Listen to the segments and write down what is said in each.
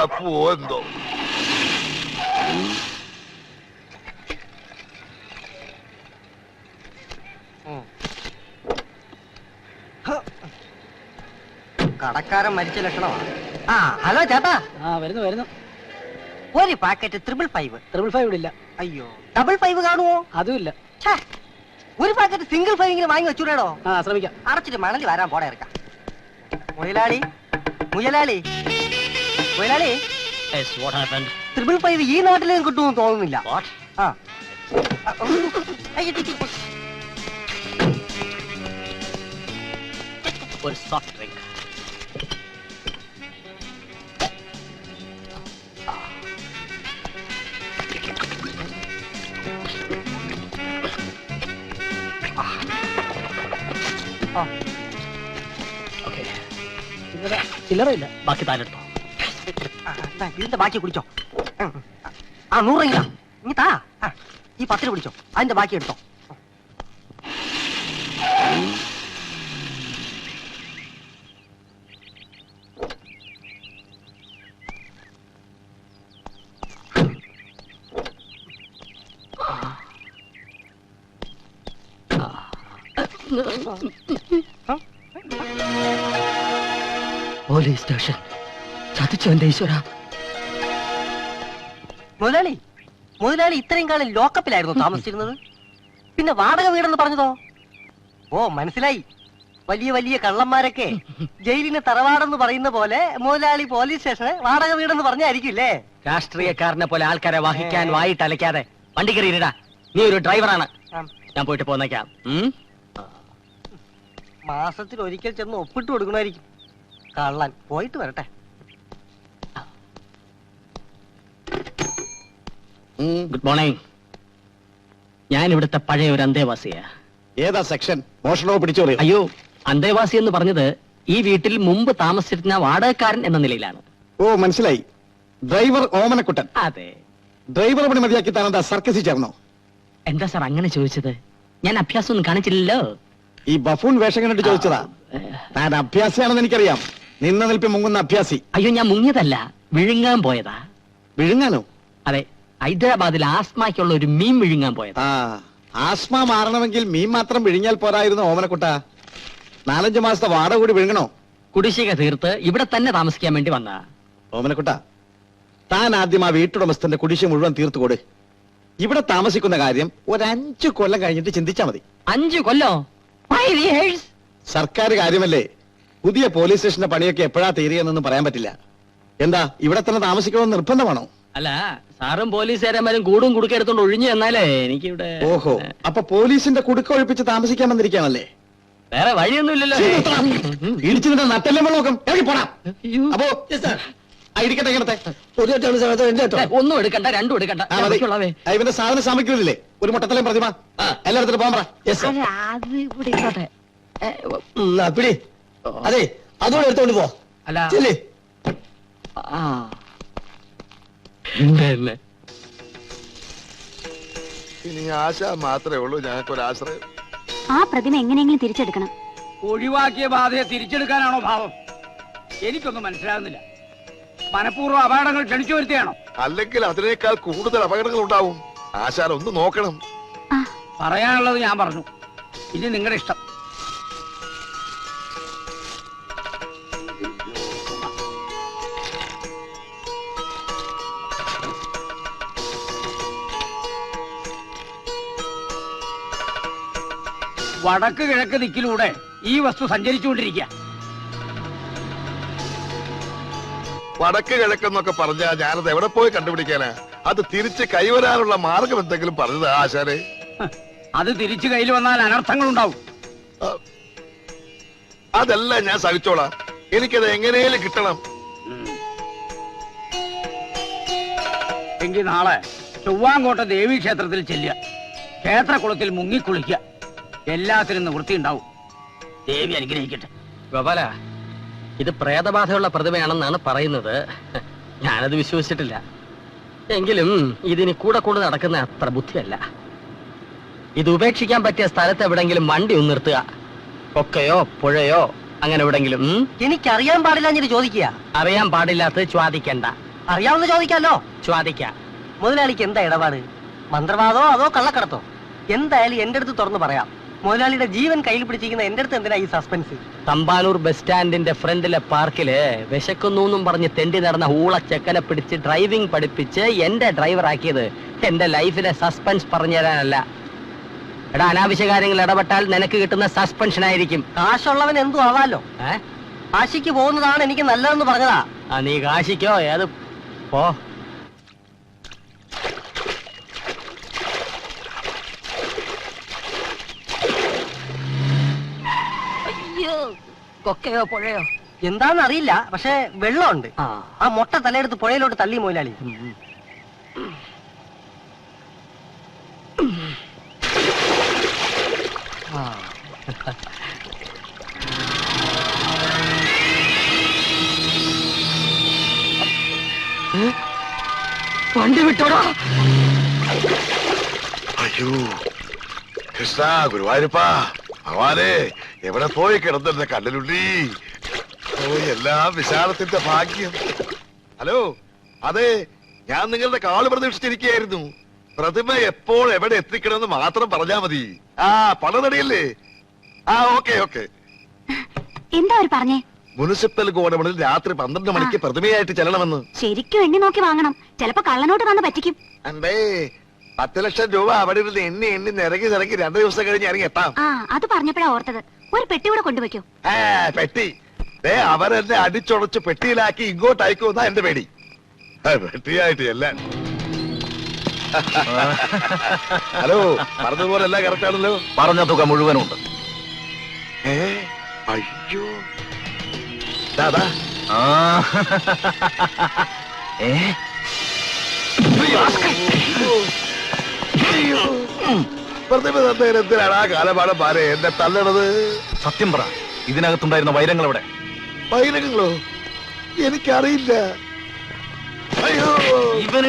തപ്പുവോ എന്തോ കടക്കാരൻ മരിച്ച ലക്ഷണമാണ്. ആ ഹലോ ചേട്ടാ. ആ വരുന്നു വരുന്നു. ഒരു packet triple five triple five ഇവിടെ ഇല്ല അയ്യോ ഡബിൾ ഫൈവ് കാണുമോ അതുമില്ല. ഛേ, ഒരു പാക്കറ്റ് സിംഗിൾ ഫൈവ് ഇങ്ങനെ വാങ്ങി വെച്ചൂടാടോ. ആ ശ്രമിക്കാം. അടച്ചിട്ട് മണലി വരാൻ പോടെ ഇറക്കാം. മുയലാളി മുയലാളി. Yes, what happened? Triple five ഈ നാട്ടിലും കിട്ടുമെന്ന് തോന്നുന്നില്ല What? ആ. ഒരു സോഫ്റ്റ് ഡ്രിങ്ക് ചില്ലറ ഇല്ല ബാക്കി താനെടുത്തോ ഇതിന്റെ ബാക്കി കുടിച്ചോ. ആ നൂറ് രൂപ ഇനി താ ഈ പത്ത് രൂപ പിടിച്ചോ അതിന്റെ ബാക്കി എടുത്തോ പോലീസ് സ്റ്റേഷൻ ചതിച്ചു എന്റെ ഈശ്വര. മുതലാളി മുതലാളി ഇത്രയും കാലം ലോക്കപ്പിലായിരുന്നു താമസിച്ചിരുന്നത്. പിന്നെ വാടക വീടെന്ന് പറഞ്ഞതോ? ഓ മനസ്സിലായി. വലിയ വലിയ കള്ളന്മാരൊക്കെ ജയിലിന് തറവാടെന്ന് പറയുന്ന പോലെ മുതലാളി പോലീസ് സ്റ്റേഷന് വാടക വീടെന്ന് പറഞ്ഞായിരിക്കില്ലേ രാഷ്ട്രീയക്കാരനെ പോലെ ആൾക്കാരെ വഹിക്കാൻ വായിട്ട് അലക്കാതെ വണ്ടി കയറിയിടാ നീ ഒരു ഡ്രൈവറാണ്. ഞാൻ പോയിട്ട് പോന്നേക്കാം. മാസത്തിൽ ഒരിക്കൽ ചെന്ന് ഒപ്പിട്ട് കൊടുക്കണമായിരിക്കും. കള്ളൻ പോയിട്ട് വരട്ടെ. ഗുഡ് മോർണിംഗ് ഞാൻ ഇവിടുത്തെ പഴയ ഒരു അന്തേവാസിയാ. ഏതാ സെക്ഷൻ മോഷണമോ പിടിച്ചോറിയോ അയ്യോ അന്തേവാസി എന്ന് പറഞ്ഞത് ഈ വീട്ടിൽ മുമ്പ് താമസിച്ചിരുന്ന വാടകക്കാരൻ എന്ന നിലയിലാണ്. ഓ മനസ്സിലായി. ഡ്രൈവർ ഓമനക്കുട്ടൻ. അതെ. ഡ്രൈവർ പണി മതിയാക്കി താനെന്താ സർക്കസിൽ ചേർന്നോ? എന്താ സാർ അങ്ങനെ ചോദിച്ചത്? ഞാൻ അഭ്യാസം ഒന്നും കാണിച്ചില്ലല്ലോ. ഈ ബഫൂൺ വേഷം കണ്ടിട്ട് ചോദിച്ചതാ. താൻ അഭ്യാസിയാണെന്ന് എനിക്കറിയാം. നിന്ന നിൽപ്പി മുങ്ങുന്ന അഭ്യാസി. അയ്യോ ഞാൻ മുങ്ങിയതല്ല. വിഴുങ്ങാൻ പോയതാ. വിഴുങ്ങാനോ? അതെ. ഹൈദരാബാദിൽ ആസ്മയ്ക്കുള്ള ഒരു മീൻ വിഴുങ്ങാൻ പോയത്. ആ ആസ്മ മാറണമെങ്കിൽ മീൻ മാത്രം വിഴുങ്ങിയാൽ പോരായിരുന്നു ഓമനക്കുട്ട. നാലഞ്ചു മാസത്തെ വാട കൂടി വിഴുങ്ങണോ? കുടിശ്ശിക തീർത്ത് ഇവിടെ തന്നെ താമസിക്കാൻ വേണ്ടി വന്ന. ഓമനക്കുട്ട താൻ ആദ്യം ആ വീട്ടുടമസ്ഥന്റെ കുടിശ്ശി മുഴുവൻ തീർത്തു കൊടു. ഇവിടെ താമസിക്കുന്ന കാര്യം ഒരു ഒരഞ്ചു കൊല്ലം കഴിഞ്ഞിട്ട് ചിന്തിച്ചാ മതി. അഞ്ചു കൊല്ലോ? Five years? സർക്കാർ കാര്യമല്ലേ? പുതിയ പോലീസ് സ്റ്റേഷന്റെ പണിയൊക്കെ എപ്പോഴാ തീരുകയെന്നൊന്നും പറയാൻ പറ്റില്ല. എന്താ ഇവിടെ തന്നെ താമസിക്കണമെന്ന് നിർബന്ധമാണോ? അല്ല സാറും പോലീസുകാരന്മാരും കൂടും കുടുക്കെടുത്തോണ്ട് ഒഴിഞ്ഞു എന്നാലേ എനിക്കിവിടെ ഓഹോ അപ്പൊ പോലീസിന്റെ കുടുക്ക ഒഴിപ്പിച്ച് താമസിക്കാൻ വന്നിരിക്കാണല്ലേ വേറെ വഴിയൊന്നുമില്ലല്ലോ. ഇടിച്ചു നിന്റെ നട്ടെല്ലാം വെള്ളമൊക്കെ ഇറങ്ങി പോടാ. അപ്പോ ഇങ്ങനത്തെ ഒരു സമയത്ത് എന്റെ ഒന്നും എടുക്കണ്ട രണ്ടും എടുക്കണ്ട. ഇവന്റെ സാധന സാമഗ്രികളില്ലേ ഒരു മുട്ടത്തലയും പ്രതിമ. എല്ലായിടത്തും പോകാൻ പറ. അത് അതോടെ എടുത്തോണ്ട് പോ. അല്ല. ആ. ഇനി ആശ മാത്രമേ ഉള്ളൂ ഞങ്ങൾക്കൊരു ആശ്രയം. ആ പ്രതിമ എങ്ങനെയെങ്കിലും തിരിച്ചെടുക്കണം. ഒഴിവാക്കിയ ബാധയെ തിരിച്ചെടുക്കാനാണോ ഭാവം? എനിക്കൊന്നും മനസ്സിലാകുന്നില്ല. മനഃപൂർവം അപകടങ്ങൾ ക്ഷണിച്ചു വരുത്തിയാണോ? അല്ലെങ്കിൽ അതിനേക്കാൾ കൂടുതൽ അപകടങ്ങൾ ഉണ്ടാവും. ആശാൻ ഒന്ന് നോക്കണം. ആ. പറയാനുള്ളത് ഞാൻ പറഞ്ഞു. ഇനി നിങ്ങളുടെ ഇഷ്ടം. വടക്ക് കിഴക്ക് ദിക്കിലൂടെ ഈ വസ്തു സഞ്ചരിച്ചുകൊണ്ടിരിക്കുക. വടക്ക് കിഴക്കെന്നൊക്കെ പറഞ്ഞാ ഞാനത് എവിടെ പോയി കണ്ടുപിടിക്കാനാ? അത് തിരിച്ച് കൈവരാനുള്ള മാർഗം എന്തെങ്കിലും പറഞ്ഞത് ആശാനെ? അത് തിരിച്ചു കയ്യിൽ വന്നാൽ അനർത്ഥങ്ങൾ ഉണ്ടാവും അതല്ല ഞാൻ സഹിച്ചോളാം. എനിക്കത് എങ്ങനെയും കിട്ടണം. എങ്കിൽ നാളെ ചൊവ്വാങ്കോട്ട ദേവീ ക്ഷേത്രത്തിൽ ചെല്ലുക. ക്ഷേത്രകുളത്തിൽ മുങ്ങിക്കുളിക്കുക. എല്ലാത്തിനും നിവൃത്തി ഉണ്ടാവും. ദേവി അനുഗ്രഹിക്കട്ടെ. ഗോപാല ഇത് പ്രേതബാധയുള്ള പ്രതിമയാണെന്നാണ് പറയുന്നത്. ഞാനത് വിശ്വസിച്ചിട്ടില്ല. എങ്കിലും ഇതിന് കൂടെ കൂടെ നടക്കുന്ന അത്ര ബുദ്ധിയല്ല. ഇത് ഉപേക്ഷിക്കാൻ പറ്റിയ സ്ഥലത്ത് എവിടെങ്കിലും വണ്ടി ഒന്ന് നിർത്തുക. കൊക്കയോ പുഴയോ അങ്ങനെ എവിടെങ്കിലും എനിക്ക് എനിക്കറിയാൻ പാടില്ല ഞാൻ ചോദിക്കുക. അറിയാൻ പാടില്ലാത്തത് ചോദിക്കണ്ട. അറിയാവുന്ന ചോദിക്കാലോ? ചോദിക്ക. മുതലാളിക്ക് എന്താ ഇടപാട്? മന്ത്രവാദോ അതോ കള്ളക്കടത്തോ? എന്തായാലും എന്റെ അടുത്ത് തുറന്നു പറയാം. മുതലാളിയുടെ ജീവൻ കയ്യിൽ പിടിച്ചിരിക്കുന്ന എന്റെ അടുത്ത് എന്തിനാ ഈ സസ്പെൻസ് തമ്പാനൂർ ബസ് സ്റ്റാൻഡിന്റെ ഫ്രണ്ടിലെ പാർക്കിൽ വിശക്കുന്നു എന്നും പറഞ്ഞ് തെണ്ടി നടന്ന ഊള ചെക്കനെ പിടിച്ച് ഡ്രൈവിംഗ് പഠിപ്പിച്ച് എന്റെ ഡ്രൈവർ ആക്കിയത്. എന്റെ ലൈഫിലെ സസ്പെൻസ് പറഞ്ഞു തരാനല്ല. എടാ അനാവശ്യ കാര്യങ്ങൾ ഇടപെട്ടാൽ നിനക്ക് കിട്ടുന്ന സസ്പെൻഷൻ ആയിരിക്കും. കാശുള്ളവൻ എന്തു ആവാലോ? ഏ? കാശിക്ക് പോകുന്നതാണ് എനിക്ക് നല്ലതെന്ന് പറഞ്ഞതാ. ആ നീ കാശിക്കോ? ഏത്? പോ അയ്യോ കൊക്കയോ പുഴയോ? എന്താന്ന് അറിയില്ല പക്ഷെ വെള്ളമുണ്ട്. ആ. മുട്ട തലയെടുത്ത് പുഴയിലോട്ട് തള്ളി മുതലാളി വണ്ടി വിട്ടോടാ. അയ്യോ കൃഷ്ണ ഗുരുവായൂരപ്പാ. ഭഗവാനെ എവിടെ പോയി കിടന്നിരുന്ന കണ്ണിലുള്ളി? ഓ എല്ലാം വിശാലത്തിന്റെ ഭാഗ്യം. ഹലോ അതെ ഞാൻ നിങ്ങളുടെ കാൾ പ്രതീക്ഷിച്ചിരിക്കുകയായിരുന്നു. പ്രതിമ എപ്പോൾ എവിടെ എത്തിക്കണമെന്ന് മാത്രം പറഞ്ഞാ മതി. ആ പണതടിയല്ലേ ആ ഓക്കെ ഓക്കെ. എന്താ അവർ പറഞ്ഞേ? മുനിസിപ്പൽ ഗോഡമണിൽ രാത്രി പന്ത്രണ്ട് മണിക്ക് പ്രതിമയായിട്ട് ചെല്ലണമെന്ന്. ശരിക്കും എണ്ണി നോക്കി വാങ്ങണം. ചിലപ്പോ കള്ളനോട്ട് വന്ന് പറ്റിക്കും. അണ്ടേ പത്ത് ലക്ഷം രൂപ അവിടെ ഇരുന്ന് എണ്ണി എണ്ണി നിരങ്ങി നിരങ്ങി രണ്ടു ദിവസം കഴിഞ്ഞ് ഇറങ്ങി എത്താം. ആ അത് പറഞ്ഞപ്പോഴാ ഓർത്തത്. ഒരു പെട്ടി കൂടെ കൊണ്ടുവയ്ക്കോ. ആ പെട്ടി. ദേ അവരെന്നെ അടിച്ചുടച്ച് പെട്ടിയിലാക്കി ഇങ്ങോട്ട് അയക്കുമെന്നാ എന്റെ പേടി. ആ, പെട്ടിയായിട്ട് എല്ലാം ഹലോ പറഞ്ഞതുപോലെ എല്ലാം കറക്റ്റ് ആണല്ലോ. പറഞ്ഞ തുക മുഴുവനുണ്ട്. ഏ അയ്യോ. ദാ, ദാ. ഏ ആ പാരെ. എന്നെ തല്ലണത്? സത്യം പറ. ഇതിനകത്തുണ്ടായിരുന്ന വൈരങ്ങൾ എവിടെ? വൈരങ്ങളോ? എനിക്കറിയില്ല. അയ്യോ. ഇവനെ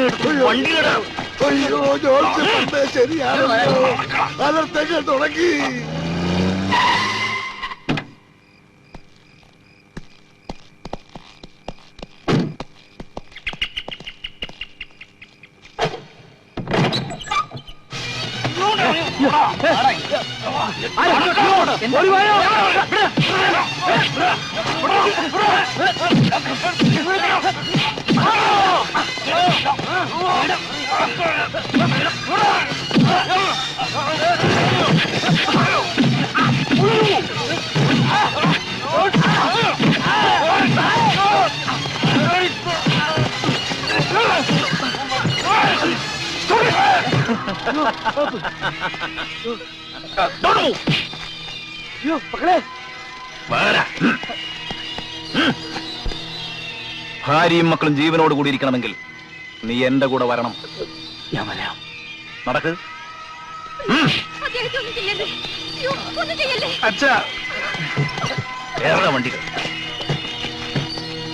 അയ്യോ. ജോർജ് ശരിയാണല്ലോ. തുടങ്ങി. Don't move! ഭാര്യയും മക്കളും ജീവനോട് കൂടി ഇരിക്കണമെങ്കിൽ നീ എന്റെ കൂടെ വരണം. ഞാൻ വരാം. നടക്ക്. വണ്ടികൾ.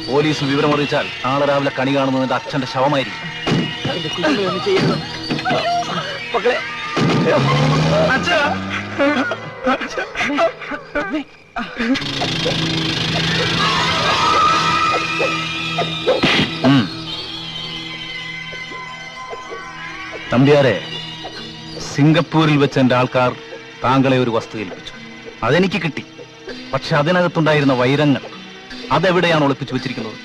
പോലീസ് വിവരം അറിയിച്ചാൽ നാളെ രാവിലെ കണി കാണുന്നത് അച്ഛന്റെ ശവമായിരിക്കും. നമ്പ്യാരെ സിംഗപ്പൂരിൽ വെച്ച് എന്റെ ആൾക്കാർ താങ്കളെ ഒരു വസ്തു ഏൽപ്പിച്ചു. അതെനിക്ക് കിട്ടി. പക്ഷെ അതിനകത്തുണ്ടായിരുന്ന വൈരങ്ങൾ അതെവിടെയാണ് ഒളിപ്പിച്ചു വെച്ചിരിക്കുന്നത്?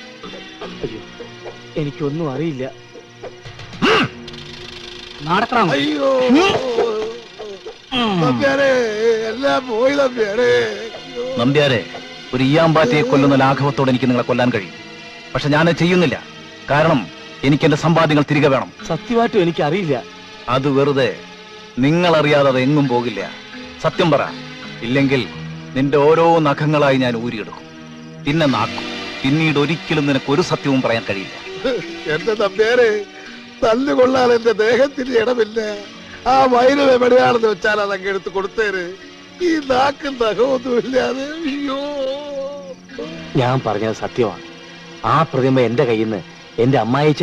എനിക്കൊന്നും അറിയില്ല. നടക്കണം. അയ്യോ. നമ്പ്യാരെ എല്ലാം പോയി നമ്പ്യാരെ. നമ്പ്യാരെ ഒരു ഈയാമ്പാറ്റയെ കൊല്ലുന്ന ലാഘവത്തോടെ എനിക്ക് നിങ്ങളെ കൊല്ലാൻ കഴിയും. പക്ഷെ ഞാൻ ചെയ്യുന്നില്ല. കാരണം എനിക്ക് എന്റെ സമ്പാദ്യങ്ങൾ തിരികെ വേണം. സത്യമായിട്ടും എനിക്ക് അറിയില്ല അത് വെറുതെ നിങ്ങൾ അറിയാതെ അത് എങ്ങും പോകില്ല. സത്യം പറ. ഇല്ലെങ്കിൽ നിന്റെ ഓരോ നഖങ്ങളായി ഞാൻ ഊരിയെടുക്കും. പിന്നെ നാക്കും. പിന്നീട് ഒരിക്കലും നിനക്ക് ഒരു സത്യവും പറയാൻ കഴിയില്ല. എന്റെ നമ്പ്യാരെ തല്ലുകൊള്ളാൻ എന്റെ ദേഹത്തിന് ഇടമില്ല. ആ വയലിൽ എവിടെയാണെന്ന് വെച്ചാൽ അതങ്ങ് എടുത്ത് കൊടുത്തേര്. ഈ നാക്കും നഖമൊന്നും ഇല്ലാതെ അയ്യോ. ഞാൻ പറഞ്ഞത് സത്യമാണ്. ആ പ്രതിമ എന്റെ കയ്യിൽ നിന്ന് എന്റെ അമ്മായിച്ചൻ